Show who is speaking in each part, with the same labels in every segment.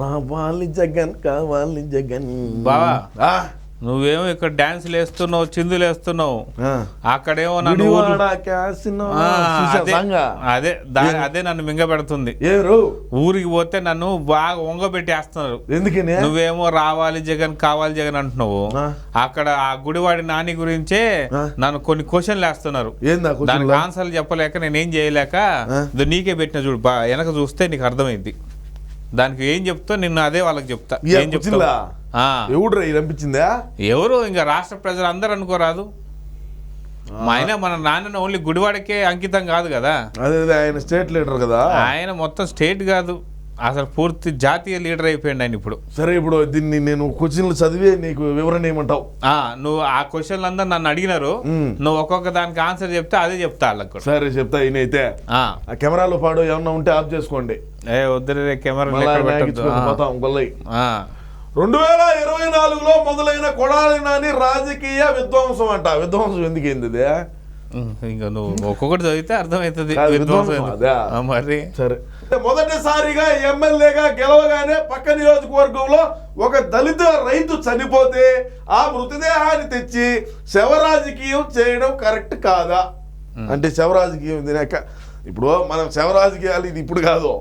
Speaker 1: రావాలి జగన్ కావాలి జగన్.
Speaker 2: బావా నువ్వేమో ఇక్కడ డాన్సులు వేస్తున్నావు చిందులు వేస్తున్నావు. అక్కడేమో నన్ను అదే. అదే నన్ను మింగపెడుతుంది
Speaker 1: ఏరు.
Speaker 2: ఊరికి పోతే నన్ను బాగా వంగబెట్టి వేస్తున్నారు
Speaker 1: ఎందుకని?
Speaker 2: నువ్వేమో రావాలి జగన్ కావాలి జగన్ అంటున్నావు. అక్కడ ఆ గుడివాడి నాని గురించే. నన్ను కొన్ని క్వశ్చన్లు వేస్తున్నారు. దానికి ఆన్సర్లు చెప్పలేక నేనేం చేయలేక నీకే పెట్టిన చూడు బా వెనక చూస్తే నీకు అర్థమైంది దానికి ఏం చెప్తా నిన్ను అదే వాళ్ళకి చెప్తా. ఏం? ఆ.
Speaker 1: ఎవడు రా పంపించిందా
Speaker 2: ఎవరు? ఇంకా రాష్ట్ర ప్రజలు అందరూ అనుకోరాదు. మా ఆయన మన నాన్న ఓన్లీ గుడివాడకే అంకితం కాదు కదా.
Speaker 1: అదే ఆయన స్టేట్ లీడర్ కదా.
Speaker 2: ఆయన మొత్తం స్టేట్ కాదు. అసలు పూర్తి జాతీయ లీడర్ అయిపోయింది ఆయన ఇప్పుడు.
Speaker 1: సరే ఇప్పుడు దీన్ని నేను క్వశ్చన్లు చదివి నీకు వివరణ ఏమంటావు?
Speaker 2: ఆ నువ్వు ఆ క్వశ్చన్లు అందరూ నన్ను అడిగినారు. నువ్వు ఒక్కొక్క దానికి ఆన్సర్ చెప్తే అదే చెప్తా వాళ్ళకి
Speaker 1: సరే చెప్తా ఈయనైతే
Speaker 2: ఆ.
Speaker 1: ఆ కెమెరాలో పాడు ఏమన్నా ఉంటే ఆఫ్ చేసుకోండి.
Speaker 2: ఏ వద్దురే కెమెరా.
Speaker 1: రెండు వేల ఇరవై నాలుగులో మొదలైన కొడాలి నాని రాజకీయ విధ్వంసం అంట. విధ్వంసం ఎందుకు ఏంది?
Speaker 2: ఇంకా నువ్వు ఒక్కొక్కటి చదివితే అర్థమవుతుంది. మరి.
Speaker 1: సరే. మొదటిసారిగా ఎమ్మెల్యేగా గెలవగానే పక్క నియోజకవర్గంలో ఒక దళిత రైతు చనిపోతే ఆ మృతదేహాన్ని తెచ్చి శవ రాజకీయం చేయడం కరెక్ట్ కాదా? అంటే శవ రాజకీయం తినాక ఇప్పుడు మనం శవ రాజకీయాలు ఇది ఇప్పుడు కాదు.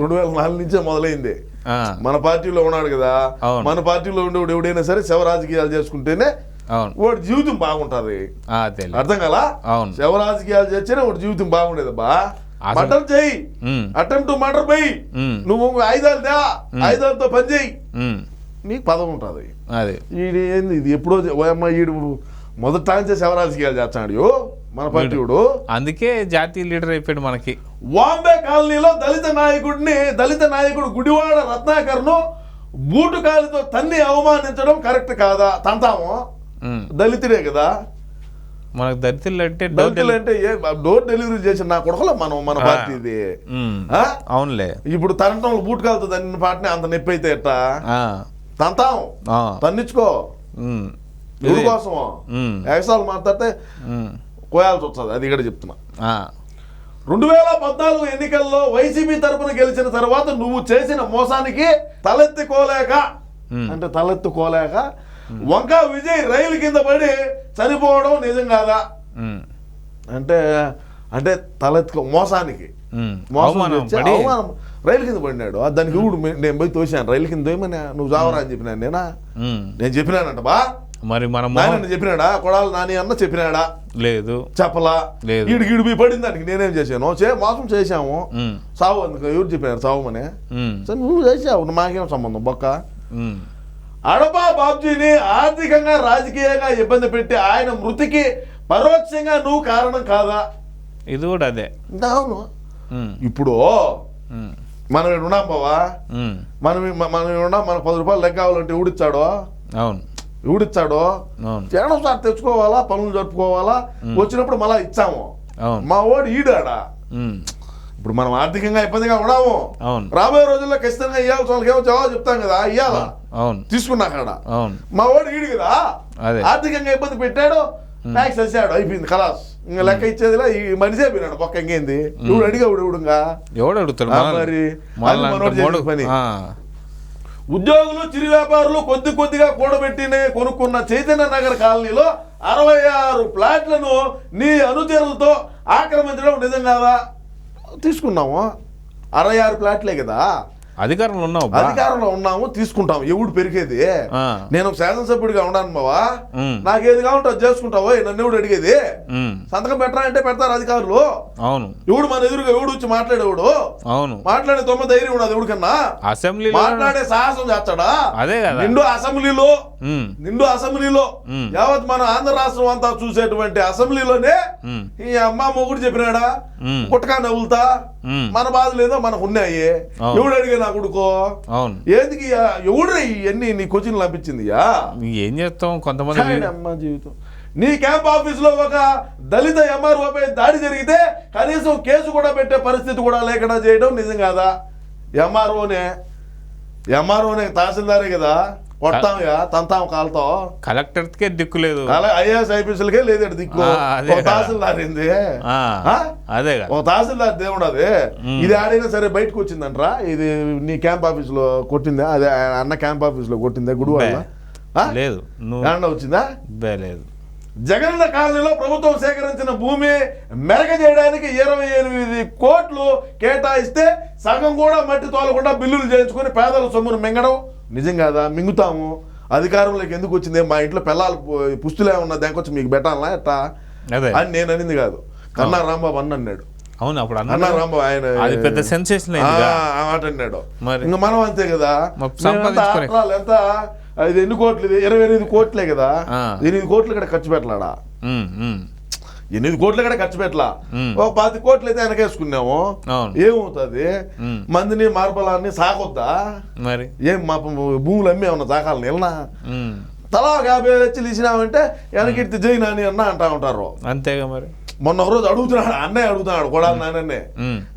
Speaker 1: రెండు వేల నాలుగు నుంచే మొదలైంది. మన పార్టీలో ఉన్నాడు కదా. మన పార్టీలో ఉండేవాడు ఎవడైనా సరే శవ రాజకీయాలు చేసుకుంటేనే వాడి జీవితం బాగుంటది. అర్థం కదా
Speaker 2: అవును.
Speaker 1: శవ రాజకీయాలు చేస్తేనే వాడి జీవితం బాగుండేది బా మర్డర్ చేయి. అటెంప్ట్ మర్డర్ పోయి. నువ్వు ఆయుధాలు దా ఆయుధాలతో పని చేయి. నీకు పదం ఉంటుంది.
Speaker 2: అది.
Speaker 1: ఈడు ఏంది? ఇది ఎప్పుడో అమ్మ ఈడు మొదట నుంచే శవ రాజకీయాలు చేస్తాడు. మన పార్టీయుడు
Speaker 2: అందుకే జాతీయ లీడర్ అయిపోయాడు మనకి.
Speaker 1: వాంబే కాలనీలో దళిత నాయకుడిని దళిత నాయకుడు గుడివాడ రత్నాకర్ను బూటు కాలితో తన్ని అవమానించడం కరెక్ట్ కాదా? తంతాము. దళితుడే కదా.
Speaker 2: మనకు దళితులు అంటే
Speaker 1: దళితులు అంటే డోర్ డెలివరీ చేసిన నా కొడకల మనం మన
Speaker 2: ఉమ్,
Speaker 1: ఆ?
Speaker 2: అవునులే.
Speaker 1: ఇప్పుడు తరంటంలో బూట్ కాలుతో తన్ని పాటని అంత నొప్పి అయితే ఎట్టా? తంతాం. తన్నించుకో ఎవరి
Speaker 2: ఇది-
Speaker 1: కోసం ఎగసాలు మాట్లాడితే కోయాల్సి వస్తుంది అది ఇక్కడ చెప్తున్నా. రెండు వేల పద్నాలుగు ఎన్నికల్లో వైసీపీ తరపున గెలిచిన తర్వాత నువ్వు చేసిన మోసానికి తలెత్తుకోలేక. అంటే తలెత్తుకోలేక వంకా విజయ్ రైలు కింద పడి చనిపోవడం నిజం కాదా? అంటే అంటే తలెత్తుకో మోసానికి. మోసం
Speaker 2: అవమానం
Speaker 1: రైలు కింద పడినాడు. దానికి మే- నేను పోయి తోసాను రైలు కింద తోయమని నువ్వు చావరా అని చెప్పినాను నేనా? నేను చెప్పినానంట బా.
Speaker 2: మరి మన
Speaker 1: చెప్పినాడా? కొడాలి నాని అన్న చెప్పినాడా?
Speaker 2: లేదు.
Speaker 1: చెప్పలా?
Speaker 2: లేదు.
Speaker 1: ఈడు గీడు పోయి పడింది దానికి. నేనేం చేశాను? చే మోసం చేశాము. సావు అందుకు ఎవరు చెప్పినారు?
Speaker 2: ఉమ్,
Speaker 1: సరే నువ్వు చేసావు మాకేం సంబంధం? బొక్క? అడపా బాబ్జీని ఆర్థికంగా రాజకీయంగా ఇబ్బంది పెట్టి ఆయన మృతికి పరోక్షంగా నువ్వు కారణం కాదా?
Speaker 2: ఇది కూడా అదే.
Speaker 1: అవును. ఇప్పుడు మనం ఇక్కడ ఉన్నాం బావా. మనం మనం ఇక్కడ ఉన్నాం మనకు పది రూపాయలు లెక్క కావాలంటే ఎవడిచ్చాడో
Speaker 2: అవును.
Speaker 1: ఎవడిచ్చాడో
Speaker 2: అవును.
Speaker 1: చేయడం సార్ తెచ్చుకోవాలా? పనులు జరుపుకోవాలా? వచ్చినప్పుడు మళ్ళా ఇచ్చాము.
Speaker 2: అవును.
Speaker 1: మా ఓడి ఈడాడా? ఇప్పుడు మనం ఆర్థికంగా ఇబ్బందిగా ఉన్నాము.
Speaker 2: అవును.
Speaker 1: రాబోయే రోజుల్లో ఖచ్చితంగా ఇవ్వాల్సిన వాళ్ళకి ఏమో జవాబు చెప్తాం కదా ఇయ్యాలా?
Speaker 2: అవును
Speaker 1: తీసుకున్నా కాడ.
Speaker 2: అవును.
Speaker 1: మా వాడు ఈడు కదా.
Speaker 2: అదే.
Speaker 1: ఆర్థికంగా ఇబ్బంది పెట్టాడు ట్యాక్స్ వేసాడు అయిపోయింది ఖలాస్. ఇంకా లెక్క ఇచ్చేదిలా ఈ మనిషి అయిపోయినాడు పక్క ఇంకేంది? ఇప్పుడు అడిగాడు ఇవిడుగా
Speaker 2: ఎవడు అడుగుతాడు?
Speaker 1: మరి పని. ఉద్యోగులు చిరు వ్యాపారులు కొద్ది కొద్దిగా కూడబెట్టిన కొనుక్కున్న చైతన్య నగర్ కాలనీలో అరవై ఆరు ప్లాట్లను నీ అనుచరులతో ఆక్రమించడం నిజం కాదా? తీసుకున్నాము. అరవై ఆరు ప్లాట్లే కదా.
Speaker 2: అధికారంలో ఉన్నావు.
Speaker 1: అధికారంలో ఉన్నాము తీసుకుంటాము. ఎవడు పెరిగేది? నేను శాసనసభ్యుడిగా ఉన్నాను బావా. నాకేది కావాలంటే అది చేసుకుంటావో నన్ను ఎవడు అడిగేది? సంతకం పెట్టరా అంటే పెడతారు అధికారులు.
Speaker 2: అవును.
Speaker 1: ఎవడు మన ఎదురుగా ఎవడు వచ్చి మాట్లాడేవాడు?
Speaker 2: అవును.
Speaker 1: మాట్లాడే తొమ్మ ధైర్యం ఉండదు ఎవడికన్నా?
Speaker 2: అసెంబ్లీలో
Speaker 1: మాట్లాడే సాహసం చేస్తాడా?
Speaker 2: అదే కదా.
Speaker 1: నిండు అసెంబ్లీలో నిండు అసెంబ్లీలో. యావత్ మన ఆంధ్ర రాష్ట్రం అంతా చూసేటువంటి అసెంబ్లీలోనే ఈ అమ్మ మొగుడు చెప్పినాడా? పుట్టకా నవ్వులుతా? మన బాధలు ఏదో మనకు ఉన్నాయి. ఎవడు అడిగే నా కొడుకో? ఏందికి ఎవడు ఇవన్నీ నీ కోచింగ్ లభించిందియా
Speaker 2: ఏం చేస్తాం? కొంతమంది
Speaker 1: అమ్మ జీవితం. నీ క్యాంప్ ఆఫీస్లో ఒక దళిత ఎంఆర్ఓపై దాడి జరిగితే కనీసం కేసు కూడా పెట్టే పరిస్థితి కూడా లేకుండా చేయడం నిజం కాదా? ఎంఆర్ఓనే. ఎంఆర్ఓనే తహసీల్దారే కదా. కొడతాంగా తంతాం కాలుతో.
Speaker 2: కలెక్టర్కే దిక్కు లేదు.
Speaker 1: ఐఏఎస్ ఐపీఎస్లకే లేదు దిక్కు. ఒక. తహసీల్దార్ ఏంది?
Speaker 2: అదే
Speaker 1: ఒక తహసీల్దార్ దేవుడు అది. ఇది ఆడైనా సరే బయటకు వచ్చిందంట్రా? ఇది నీ క్యాంప్ ఆఫీస్లో కొట్టిందా? అదే అన్న క్యాంప్ ఆఫీస్లో కొట్టిందా గుడివాడ
Speaker 2: లేదు. నువ్వు
Speaker 1: ఏమన్నా వచ్చిందా?
Speaker 2: లేదు.
Speaker 1: జగనన్న కాలనీలో ప్రభుత్వం సేకరించిన భూమి మెరక చేయడానికి ఇరవై ఎనిమిది కోట్లు కేటాయిస్తే సగం కూడా మట్టి తోలకుండా బిల్లులు చేయించుకొని పేదల సొమ్మును మింగడం నిజం కాదా మింగుతాము. అధికారంలోకి ఎందుకు వచ్చింది? మా ఇంట్లో పిల్లలు పుస్తులే ఉన్న దానికొచ్చి మీకు పెట్టాలా ఎట్టా? అని నేను అనింది కాదు. కన్నా రాంబాబు అన్న అన్నాడు.
Speaker 2: అవును అప్పుడు
Speaker 1: అన్నా రాంబాబు ఆయన
Speaker 2: అది పెద్ద సెన్సేషన్
Speaker 1: మాట అన్నాడు. ఇంకా మనం అంతే కదా? ఎంత? ఇది ఎన్ని కోట్లు? ఇది ఇరవై ఎనిమిది కోట్లే కదా. ఎనిమిది కోట్లు ఇక్కడ ఖర్చు పెట్టలాడా? ఎనిమిది కోట్లు కూడా ఖర్చు పెట్టలా. ఒక పాతి కోట్లు అయితే వెనకేసుకున్నాము. ఏమవుతుంది. మందిని మార్బలాన్ని సాగొద్దా
Speaker 2: మరి?
Speaker 1: ఏం మా భూములు అమ్మి ఏమన్నా సాకాలని వెళ్ళనా? తలా ఒక యాభై లక్షలు ఇచ్చినామంటే వెనకెడితే జై నాని అన్న అంటా ఉంటారు.
Speaker 2: అంతేగా మరి.
Speaker 1: మొన్న ఒక రోజు అడుగుతున్నాడు అన్నయ్య అడుగుతున్నాడు కొడాలి నానన్నే.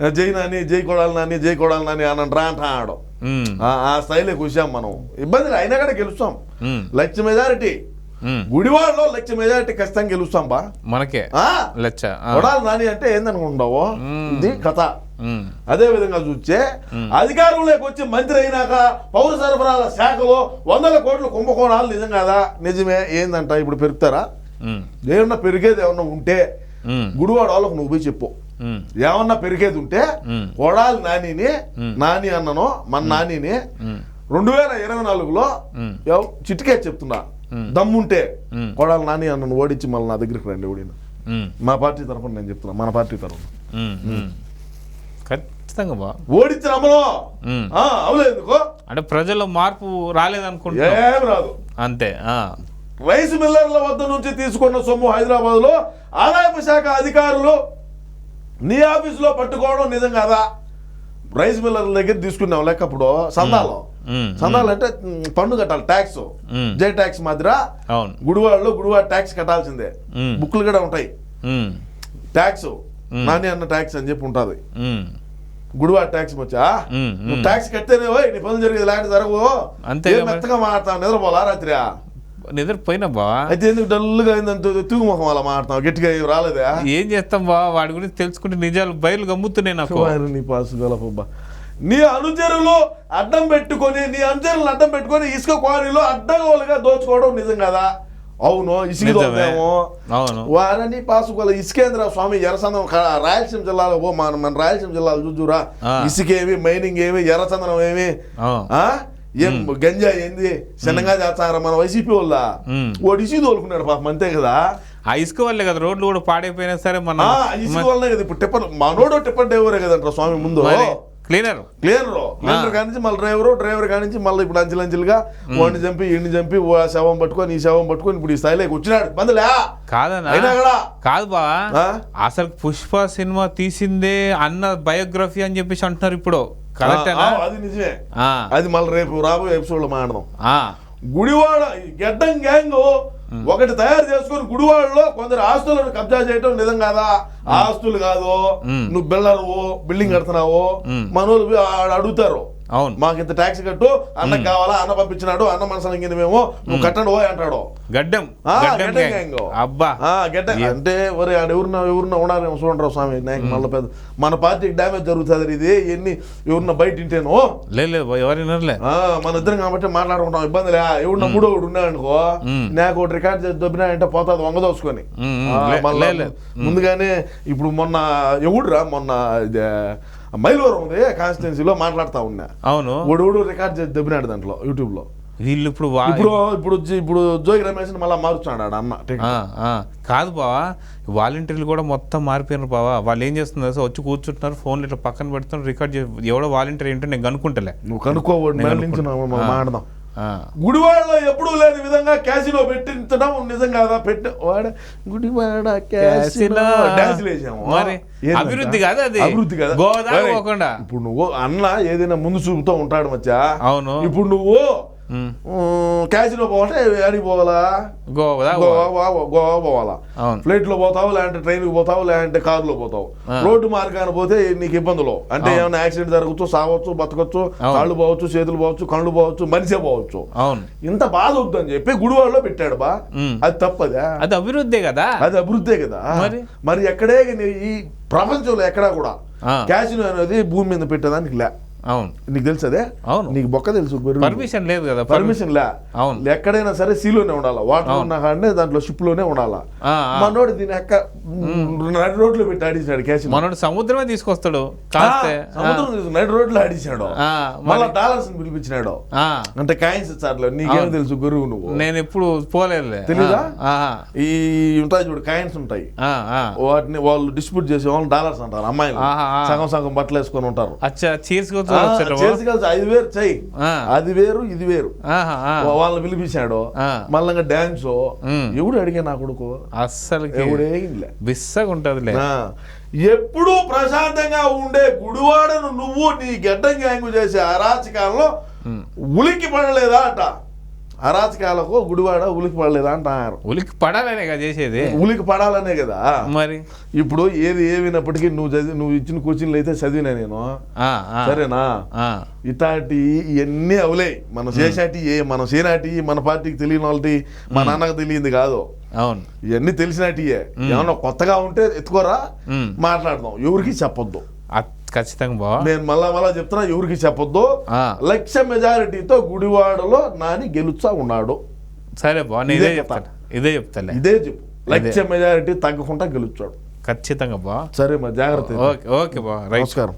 Speaker 1: జై నాని జై కొడాలి నాని జై కొడాలి నాని అని రా అంటాడు. ఆ- ఆ స్థాయిలోకి వచ్చాం మనం. ఇబ్బంది అయినా కూడా గెలుస్తాం. లక్ష మెజారిటీ. గుడివాడలో లక్ష మెజారిటీ ఖచ్చితంగా గెలుస్తాం బా.
Speaker 2: మనకే.
Speaker 1: ఆ, కొడాలి నాని అంటే ఏందనుకుంటావు. ఇది కథ. అదే విధంగా చూస్తే అధికారంలోకి వచ్చి మంత్రి అయినాక పౌర సరఫరాల శాఖలో వందల కోట్ల కుంభకోణాలు నిజం కాదా? నిజమే ఏందంట? ఇప్పుడు పెరుగుతారా? ఏమన్నా పెరిగేది ఏమన్నా ఉంటే గుడివాడ వాళ్ళకు నువ్వు పోయి చెప్పు. ఏమన్నా పెరిగేది ఉంటే. కొడాలి నానిని నాని అన్నను మన నానిని రెండు వేల ఇరవై నాలుగులో చిటికే చెప్తున్నా. దమ్ముంటే
Speaker 2: మ్మ్.
Speaker 1: కొడాలి నాని అన్నను ఓడించి మళ్ళీ నా దగ్గరికి రండి ఓడిన. మా పార్టీ తరఫున నేను చెప్తున్నా మన పార్టీ తరఫున.
Speaker 2: ఖచ్చితంగా బా.
Speaker 1: ఓడించి నమ్మలో
Speaker 2: మ్మ్.
Speaker 1: అవులేదు ఎందుకో?
Speaker 2: అంటే ప్రజల్లో మార్పు రాలేదనుకుంటున్నా.
Speaker 1: ఏం రాదు.
Speaker 2: అంతే
Speaker 1: రైస్ మిల్లర్ల వద్ద నుంచి తీసుకున్న సొమ్ము హైదరాబాద్లో ఆదాయపు శాఖ అధికారులు నీ ఆఫీసులో పట్టుకోవడం నిజం కదా? రైస్ మిల్లర్ల దగ్గర తీసుకున్నాం లెక్కప్పుడు సందాలు.
Speaker 2: ఉమ్,
Speaker 1: సందాలు అంటే పన్ను కట్టాలి ట్యాక్స్. జై ట్యాక్స్ మాదిరా గుడివాడలో గుడివాడ ట్యాక్స్ కట్టాల్సిందే. బుక్లు కూడా ఉంటాయి. ట్యాక్స్. నాని అన్న ట్యాక్స్ అని చెప్పి ఉంటుంది. గుడివాడ ట్యాక్స్ వచ్చా నువ్వు. ట్యాక్స్ పోయి నీ పనులు జరిగేది లేకపోతే జరగవు.
Speaker 2: అంతే.
Speaker 1: మెత్తగా మాట్లాడతావు నిద్రపోలా రాత్రి?
Speaker 2: నిద్రపోయినా బావా
Speaker 1: అయితే ఎందుకు డల్గా అయిందంత తూగు ముఖం అలా మాట్లాడతావు గట్టిగా ఏం రాలేదా?
Speaker 2: ఏం చేస్తాం బావా వాడి గురించి తెలుసుకుంటే నిజాలు బయలు గమ్ముతున్నాయి నాకు.
Speaker 1: నీ పాసు గలపబ్బా నీ అనుచరులు అడ్డం పెట్టుకొని నీ అనుచరులు అడ్డం పెట్టుకొని ఇసుక క్వారీలో అడ్డగోలుగా దోచుకోవడం నిజం కదా? అవును ఇసుక
Speaker 2: నిజమే.
Speaker 1: దోపాము
Speaker 2: అవును.
Speaker 1: వారని పాసుకోల ఇసుకేంద్ర స్వామి ఎర్రచందనం రాయలసీమ జిల్లాలో పో మన మన రాయలసీమ జిల్లాలో చూచురా. ఇసుకేమి మైనింగ్ ఏమి ఎర్రచందనం ఏమి? ఏం గంజా ఏంది? చిన్నగా చేస్తారా మన వైసీపీ వాళ్ళ? ఇసుక తోలుకున్నాడు పాపం అంతే కదా?
Speaker 2: ఆ ఇసుక వల్లే కదా రోడ్లు కూడా పాడైపోయినా సరే మన
Speaker 1: ఇసుక వల్లనే కదా ఇప్పుడు టిప్పర్ మనోడు టిప్పర్ డ్రైవరే కదంటారా స్వామి ముందు?
Speaker 2: క్లీనర్.
Speaker 1: క్లియర్ క్లియర్ కానించి మళ్ళీ డ్రైవరు డ్రైవర్ కానించి మళ్ళీ ఇప్పుడు అంచెలంచెలుగా వాడిని చంపి ఈయన్ని చంపి శవం పట్టుకొని ఈ శవం పట్టుకొని ఇప్పుడు ఈ స్థాయిలోకి వచ్చినాడు. బందులే
Speaker 2: కాదనా
Speaker 1: అయినా కూడా.
Speaker 2: కాదు
Speaker 1: ఆ?
Speaker 2: అసలు పుష్ప సినిమా తీసిందే అన్న బయోగ్రఫీ అని చెప్పేసి అంటున్నారు ఇప్పుడు.
Speaker 1: అది నిజమే. అది మళ్ళీ రేపు రాబోయే ఎపిసోడ్లో మాట్లాడదాం.
Speaker 2: ఆ,
Speaker 1: గుడివాడ గెడ్డం గ్యాంగ్ ఒకటి తయారు చేసుకొని గుడివాడలో కొందరు ఆస్తులను కబ్జా చేయటం నిజం కాదా? ఆస్తులు కాదు. నువ్వు బిల్డరు బిల్డింగ్ కడుతున్నావు. మనోళ్ళు అడుగుతారు.
Speaker 2: అవును.
Speaker 1: మాకు ఇంత ట్యాక్స్ కట్టు అన్నకు కావాలా అన్న పంపించినాడు అన్న మనసు మేము నువ్వు కట్టండి అంటాడు.
Speaker 2: గడ్డం. అబ్బా.
Speaker 1: ఆ, గెడ్డ. అంటే ఒరే ఆడ ఎవరున్నా ఎవరున్నా ఉన్నారేమో చూడండి స్వామి నాకు మళ్ళీ పెద్ద మన పార్టీకి డ్యామేజ్ జరుగుతుంది ఇది ఎన్ని ఎవరున్నా బయట ఇంటేనో?
Speaker 2: లేదు
Speaker 1: మన ఇద్దరం కాబట్టి మాట్లాడుకుంటాం ఇబ్బంది లే. ఎవడు మూడో ఒకడు ఉన్నాడు అనుకో
Speaker 2: మ్.
Speaker 1: నాకు ఒకటి రికార్డ్ చేసి దొబ్బినా అంటే పోతుంది వంగదోసుకొని
Speaker 2: లే- లే.
Speaker 1: ముందుగానే ఇప్పుడు మొన్న ఎవడురా మొన్న ఇది, మైలవరం ఉంది కాన్స్టిట్యున్సీలో మాట్లాడుతా ఉన్నా.
Speaker 2: అవును.
Speaker 1: ఒకడు రికార్డ్ చేసి దొబ్బినాడు దాంట్లో యూట్యూబ్లో.
Speaker 2: వీళ్ళు ఇప్పుడు
Speaker 1: ఇప్పుడు ఇప్పుడు ఇప్పుడు జోగి రమేష్ మళ్ళీ మారుస్తున్నాడు ఆడ అన్న.
Speaker 2: కాదు బావా వాలంటీర్లు కూడా మొత్తం మారిపోయినారు బావా. వాళ్ళు ఏం చేస్తున్నారు తెలుసా? వచ్చి కూర్చుంటున్నారు ఫోన్లు ఇట్లా పక్కన పెడుతున్నారు రికార్డ్ చే ఎవడో వాలంటీర్ ఏంటో నేను కనుక్కుంటలే.
Speaker 1: నువ్వు కనుక్కోవాడు. మాట్లాడదాం. గుడివాడలో ఎప్పుడూ లేని విధంగా క్యాసినో పెట్టించడం నిజం కాదా? పెట్టి వాడ గుడివాడ క్యాసినో.
Speaker 2: మరి? అభివృద్ధి కాదా అది?
Speaker 1: అభివృద్ధి కదా?
Speaker 2: గోదావరి.
Speaker 1: ఇప్పుడు నువ్వు అన్న ఏదైనా ముందు చూపుతో ఉంటాడు మచ్చా?
Speaker 2: అవును.
Speaker 1: ఇప్పుడు నువ్వు క్యాసినో పోవాలంటే అడిగి పోవాలా?
Speaker 2: గోవా
Speaker 1: గోవా పోవాలా.
Speaker 2: అవును.
Speaker 1: ఫ్లైట్లో పోతావు లేదంటే ట్రైన్కి పోతావు లేదంటే కారులో పోతావు. రోడ్డు మార్గాన్ని పోతే నీకు ఇబ్బందులు. అంటే. ఏమైనా యాక్సిడెంట్ జరగచ్చు సావచ్చు బతకచ్చు. కాళ్ళు పోవచ్చు చేతులు పోవచ్చు కళ్ళు పోవచ్చు మనిషే పోవచ్చు.
Speaker 2: అవును.
Speaker 1: ఇంత బాధ వద్దని చెప్పి గుడివాడలో పెట్టాడు బా. అది తప్పదా?
Speaker 2: అది అభివృద్ధే కదా?
Speaker 1: అది అభివృద్ధే కదా.
Speaker 2: మరి?
Speaker 1: ఎక్కడే ఈ ప్రపంచంలో ఎక్కడా కూడా. క్యాసినో అనేది భూమి మీద పెట్టేదానికి లే.
Speaker 2: అవును.
Speaker 1: నీకు తెలుసు అదే
Speaker 2: అవును.
Speaker 1: నీకు బొక్క తెలుసు
Speaker 2: పర్మిషన్ లేదు కదా
Speaker 1: పర్మిషన్ లే.
Speaker 2: అవును.
Speaker 1: ఎక్కడైనా సరే సీలోనే ఉండాలా? వాటర్. ఉన్నా కానీ దాంట్లో షిప్లోనే ఉండాలా. మనోడు దీని ఎక్క నడి రోడ్లో పెట్టి ఆడించాడు క్యాసినో
Speaker 2: మనోడు సముద్రమే తీసుకొస్తాడు
Speaker 1: సముద్రం నడి రోడ్లో ఆడించాడు మళ్ళా డాలర్స్ పిలిపించినాడు. అంటే కాయిన్స్ ఇచ్చారు నీకేం. తెలుసు గురువు నువ్వు?
Speaker 2: నేను ఎప్పుడు పోలేదులే.
Speaker 1: తెలీదా? ఈ ఉంటాయి చూడు కాయిన్స్ ఉంటాయి. వాటిని వాళ్ళు డిస్ప్యూట్ చేసే వాళ్ళు డాలర్స్ అంటారు అమ్మాయిలు. సగం సగం బట్టలు వేసుకొని ఉంటారు.
Speaker 2: అచ్చా చీర్స్
Speaker 1: ఐదు వేరు చెయ్యి. అది వేరు ఇది వేరు. వాళ్ళని పిలిపించాడు. మళ్ళీ డాన్స్. ఎవడు అడిగా నా కొడుకు?
Speaker 2: అస్సలకి
Speaker 1: ఎవడే ఇల్లే
Speaker 2: బిస్సగా ఉంటదిలే.
Speaker 1: ఎప్పుడూ ప్రశాంతంగా ఉండే గుడివాడను నువ్వు నీ గడ్డం గ్యాంగు చేసే అరాచకాలలో. ఉలికి పడలేదా అంట. అరాచకాలకు గుడివాడ ఉలికి పడలేదా అంటారు
Speaker 2: ఉలికి పడాలనే కదా చేసేది.
Speaker 1: ఉలికి పడాలనే కదా.
Speaker 2: మరి?
Speaker 1: ఇప్పుడు ఏది ఏమైనప్పటికీ నువ్వు చదివి నువ్వు ఇచ్చిన కోచింగ్లు అయితే చదివినా నేను. సరేనా? ఇటాటి ఇవన్నీ అవులే. మనం చేసాటి ఏ మనం చేనాటి మన పార్టీకి తెలియని వాళ్ళటి మా. నాన్నకు తెలియంది కాదు.
Speaker 2: అవును.
Speaker 1: ఇవన్నీ తెలిసినటియే. ఏమన్నా కొత్తగా ఉంటే ఎత్తుకోరా. మాట్లాడదాం. ఎవరికి చెప్పొద్దు.
Speaker 2: ఖచ్చితంగా బావా.
Speaker 1: నేను మళ్ళా మళ్ళా చెప్తున్నా ఎవరికి చెప్పొద్దు. లక్ష మెజారిటీతో గుడివాడలో నాని గెలుచా ఉన్నాడు.
Speaker 2: సరే బావ
Speaker 1: ఇదే
Speaker 2: ఇదే
Speaker 1: చెప్తా.
Speaker 2: చెప్తాను. ఇదే చెప్తాలే
Speaker 1: ఇదే చెప్పు. లక్ష మెజారిటీ తగ్గకుండా గెలుచాడు
Speaker 2: ఖచ్చితంగా బావ.
Speaker 1: సరే మరి జాగ్రత్త.
Speaker 2: Okay okay right.
Speaker 1: నమస్కారం.